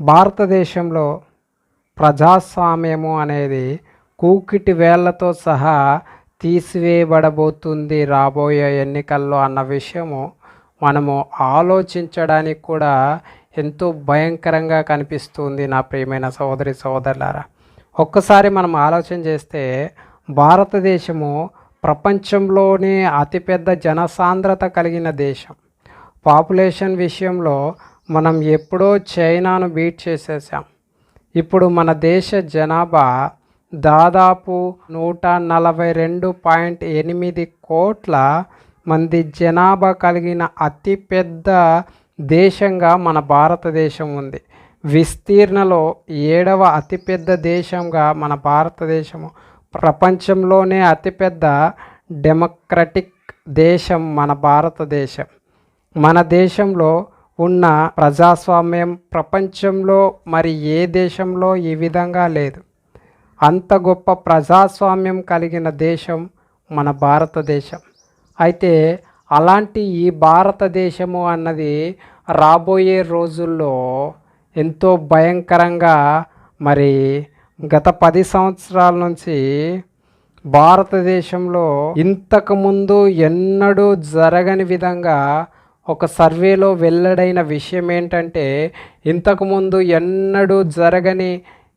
భారతదేశంలో ప్రజాస్వామ్యము అనేది కూకిటి వేళ్ళతో సహా తీసివేయబడబోతుంది రాబోయే ఎన్నికల్లో అన్న విషయము మనము ఆలోచించడానికి కూడా ఎంతో భయంకరంగా కనిపిస్తుంది నా ప్రియమైన సోదరి సోదరులారా ఒక్కసారి మనం ఆలోచన చేస్తే భారతదేశము ప్రపంచంలోనే అతిపెద్ద జనసాంద్రత కలిగిన దేశం. పాపులేషన్ విషయంలో మనం ఎప్పుడో చైనాను బీట్ చేసేసాం ఇప్పుడు మన దేశ జనాభా దాదాపు నూట నలభై రెండు పాయింట్ ఎనిమిది కోట్ల మంది జనాభా కలిగిన అతిపెద్ద దేశంగా మన భారతదేశం ఉంది. విస్తీర్ణలో ఏడవ అతిపెద్ద దేశంగా మన భారతదేశము. ప్రపంచంలోనే అతిపెద్ద డెమోక్రటిక్ దేశం మన భారతదేశం. మన దేశంలో ఉన్న ప్రజాస్వామ్యం ప్రపంచంలో మరి ఏ దేశంలో ఈ విధంగా లేదు. అంత గొప్ప ప్రజాస్వామ్యం కలిగిన దేశం మన భారతదేశం. అయితే అలాంటి ఈ భారతదేశము అన్నది రాబోయే రోజుల్లో ఎంతో భయంకరంగా మరి గత పది సంవత్సరాల నుంచి భారతదేశంలో ఇంతకుముందు ఎన్నడూ జరగని విధంగా ఒక సర్వేలో వెల్లడైన విషయం ఏంటంటే ఇంతకుముందు ఎన్నడూ జరగని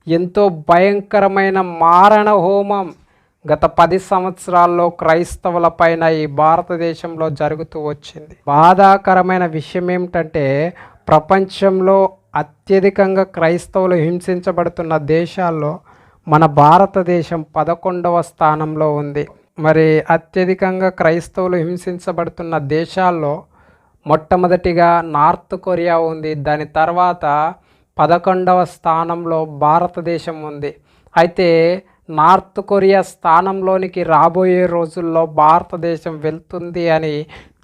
ఎంతో భయంకరమైన మారణ హోమం గత పది సంవత్సరాల్లో క్రైస్తవుల పైన ఈ భారతదేశంలో జరుగుతూ వచ్చింది. బాధాకరమైన విషయం ఏమిటంటే ప్రపంచంలో అత్యధికంగా క్రైస్తవులు హింసించబడుతున్న దేశాల్లో మన భారతదేశం పదకొండవ స్థానంలో ఉంది. మరి అత్యధికంగా క్రైస్తవులు హింసించబడుతున్న దేశాల్లో మొట్టమొదటిగా నార్త్ కొరియా ఉంది. దాని తర్వాత పదకొండవ స్థానంలో భారతదేశం ఉంది. అయితే నార్త్ కొరియా స్థానంలోనికి రాబోయే రోజుల్లో భారతదేశం వెళ్తుంది అని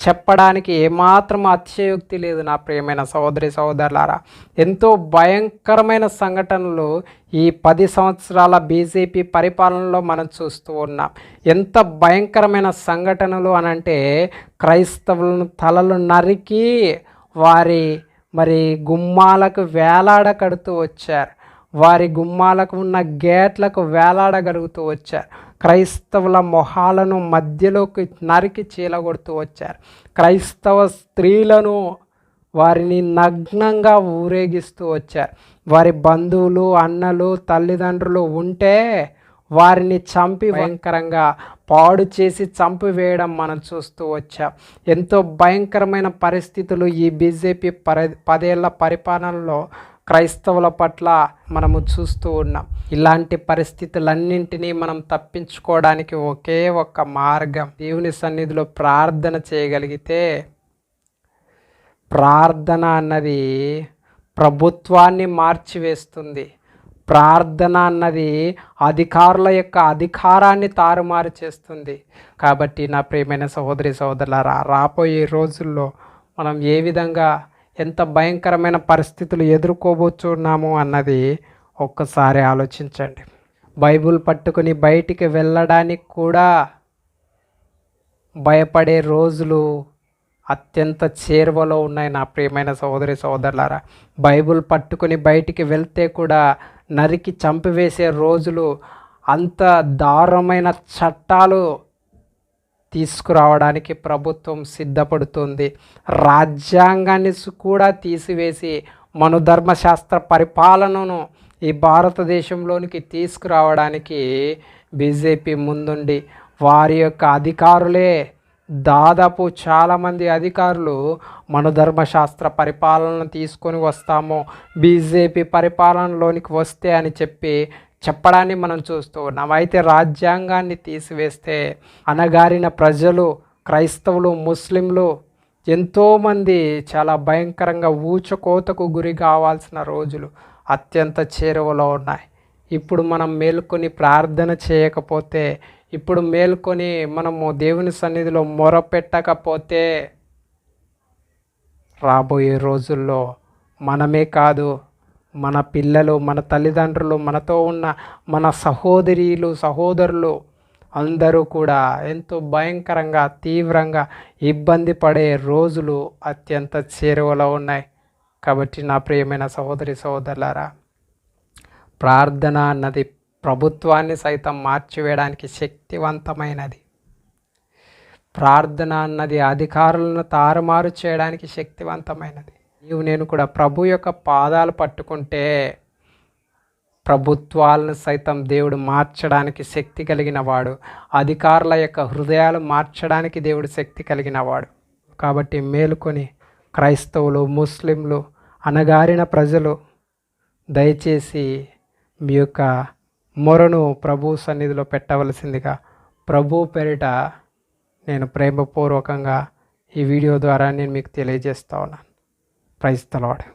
చెప్పడానికి ఏమాత్రం అతిశయోక్తి లేదు నా ప్రియమైన సహోదరి సహోదరులారా. ఎంతో భయంకరమైన సంఘటనలు ఈ పది సంవత్సరాల బీజేపీ పరిపాలనలో మనం చూస్తూ ఉన్నాం. ఎంత భయంకరమైన సంఘటనలు అనంటే క్రైస్తవులను తలలు నరికి వారి మరి గుమ్మాలకు వేలాడ కడుతూ వచ్చారు. వారి గుమ్మాలకు ఉన్న గేట్లకు వేలాడగలుగుతూ వచ్చారు. క్రైస్తవుల మొహాలను మధ్యలోకి నరికి చీలగొడుతూ వచ్చారు. క్రైస్తవ స్త్రీలను వారిని నగ్నంగా ఊరేగిస్తూ వచ్చారు. వారి బంధువులు అన్నలు తల్లిదండ్రులు ఉంటే వారిని చంపి భయంకరంగా పాడు చేసి చంపివేయడం మనం చూస్తూ వచ్చాం. ఎంతో భయంకరమైన పరిస్థితులు ఈ బీజేపీ పర పదేళ్ళ పరిపాలనలో క్రైస్తవుల పట్ల మనము చూస్తూ ఉన్నాం. ఇలాంటి పరిస్థితులన్నింటినీ మనం తప్పించుకోవడానికి ఒకే ఒక్క మార్గం దేవుని సన్నిధిలో ప్రార్థన చేయగలిగితే ప్రార్థన అన్నది ప్రభుత్వాన్ని మార్చివేస్తుంది. ప్రార్థన అన్నది అధికారుల యొక్క అధికారాన్ని తారుమారు చేస్తుంది. కాబట్టి నా ప్రియమైన సహోదరి సహోదరులారా రాబోయే రోజుల్లో మనం ఏ విధంగా ఎంత భయంకరమైన పరిస్థితులు ఎదుర్కోబోతున్నాము అన్నది ఒక్కసారి ఆలోచించండి. బైబుల్ పట్టుకుని బయటికి వెళ్ళడానికి కూడా భయపడే రోజులు అత్యంత చేరువలో ఉన్నాయి నా ప్రియమైన సహోదరి సహోదరులారా. బైబుల్ పట్టుకుని బయటికి వెళ్తే కూడా నరికి చంపివేసే రోజులు అంత దారుణమైన చట్టాలు తీసుకురావడానికి ప్రభుత్వం సిద్ధపడుతుంది. రాజ్యాంగాన్ని కూడా తీసివేసి మనుధర్మశాస్త్ర పరిపాలనను ఈ భారతదేశంలోనికి తీసుకురావడానికి బీజేపీ ముందుండి వారి యొక్క అధికారులే దాదాపు చాలామంది అధికారులు మనుధర్మశాస్త్ర పరిపాలన తీసుకొని వస్తాము. బీజేపీ పరిపాలనలోనికి వస్తే అని చెప్పి చెప్పడాన్ని మనం చూస్తూ ఉన్నాం అయితే రాజ్యాంగాన్ని తీసివేస్తే అనగారిన ప్రజలు క్రైస్తవులు ముస్లింలు ఎంతోమంది చాలా భయంకరంగా ఊచకోతకు గురి కావాల్సిన రోజులు అత్యంత చేరువలో ఉన్నాయి. ఇప్పుడు మనం మేల్కొని ప్రార్థన చేయకపోతే ఇప్పుడు మేల్కొని మనము దేవుని సన్నిధిలో మొరపెట్టకపోతే రాబోయే రోజుల్లో మనమే కాదు మన పిల్లలు మన తల్లిదండ్రులు మనతో ఉన్న మన సహోదరీలు సహోదరులు అందరూ కూడా ఎంతో భయంకరంగా తీవ్రంగా ఇబ్బంది పడే రోజులు అత్యంత చేరువలో ఉన్నాయి. కాబట్టి నా ప్రియమైన సహోదరి సహోదరులారా ప్రార్థన అన్నది ప్రభుత్వాన్ని సైతం మార్చివేయడానికి శక్తివంతమైనది. ప్రార్థన అన్నది అధికారులను తారుమారు చేయడానికి శక్తివంతమైనది. నీవు నేను కూడా ప్రభు యొక్క పాదాలు పట్టుకుంటే ప్రభుత్వాలను సైతం దేవుడు మార్చడానికి శక్తి కలిగిన వాడు. అధికారుల యొక్క హృదయాలు మార్చడానికి దేవుడు శక్తి కలిగిన వాడు. కాబట్టి మేలుకొని క్రైస్తవులు ముస్లింలు అనగారిన ప్రజలు దయచేసి మీ యొక్క మొరను ప్రభు సన్నిధిలో పెట్టవలసిందిగా ప్రభు పేరిట నేను ప్రేమపూర్వకంగా ఈ వీడియో ద్వారా నేను మీకు తెలియజేస్తా ఉన్నాను. ప్రైజ్ తలవాడు